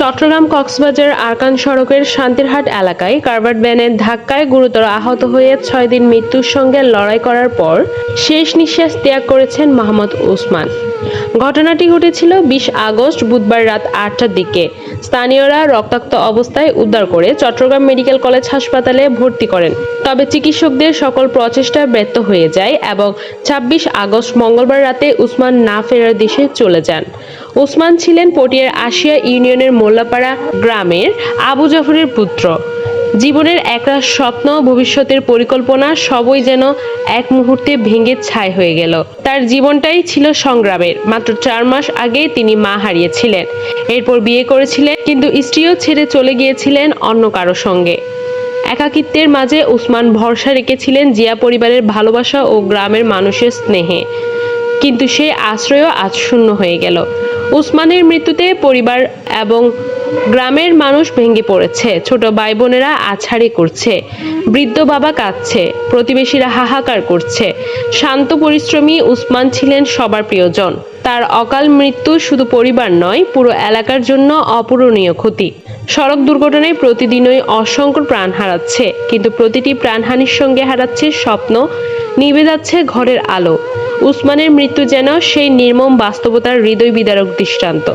চট্টগ্রাম কক্সবাজার আরকান সড়কের শান্তিরহাট এলাকায় কারবার্ড ভ্যানের ধাক্কায় গুরুতর আহত হয়ে ছয় দিন মৃত্যুর সঙ্গে লড়াই করার পর শেষ নিঃশ্বাস ত্যাগ করেছেন মোহাম্মদ ওসমান। ঘটনাটি ঘটেছিল বিশ আগস্ট বুধবার রাত আটটার দিকে। স্থানীয়রা রক্তাক্ত অবস্থায় উদ্ধার করে চট্টগ্রাম মেডিকেল কলেজ হাসপাতালে ভর্তি করেন। তবে চিকিৎসকদের সকল প্রচেষ্টা ব্যর্থ হয়ে যায় এবং ছাব্বিশ আগস্ট মঙ্গলবার রাতে উসমান না ফেরার দেশে চলে যান। ওসমান ছিলেন পটিয়ার আশিয়া ইউনিয়নের মোল্লাপাড়া গ্রামের আবু জাফরের পুত্র। জীবনের একটা স্বপ্ন, ভবিষ্যতের পরিকল্পনা সবই যেন এক মুহূর্তে ভেঙে ছাই হয়ে গেল। তার জীবনটাই ছিল সংগ্রামের। মাত্র চার মাস আগে তিনি মা হারিয়েছিলেন। এরপর বিয়ে করেছিলেন, কিন্তু স্ত্রীও ছেড়ে চলে গিয়েছিলেন অন্য কারও সঙ্গে। একাকিত্বের মাঝে উসমান ভরসা রেখেছিলেন জিয়া পরিবারের ভালোবাসা ও গ্রামের মানুষের স্নেহে। কিন্তু সেই আশ্রয়ও আজ শূন্য হয়ে গেল। উসমানের মৃত্যুতে পরিবার এবং গ্রামের মানুষ ভেঙে পড়েছে। ছোট ভাই বোনেরা আছাড়ি করছে, বৃদ্ধ বাবা কাঁদছে, প্রতিবেশীরা হাহাকার করছে। শান্ত পরিশ্রমী উসমান ছিলেন সবার প্রিয়জন। তার অকাল মৃত্যু শুধু পরিবার নয়, পুরো এলাকার জন্য অপূরণীয় ক্ষতি। সড়ক দুর্ঘটনায় প্রতিদিনই অসংখ্য প্রাণ হারাচ্ছে, কিন্তু প্রতিটি প্রাণহানির সঙ্গে হারাচ্ছে স্বপ্ন নিভে যাচ্ছে ঘরের আলো। উসমানের মৃত্যু যেন সেই নির্মম বাস্তবতার হৃদয় বিদারক দৃষ্টান্ত।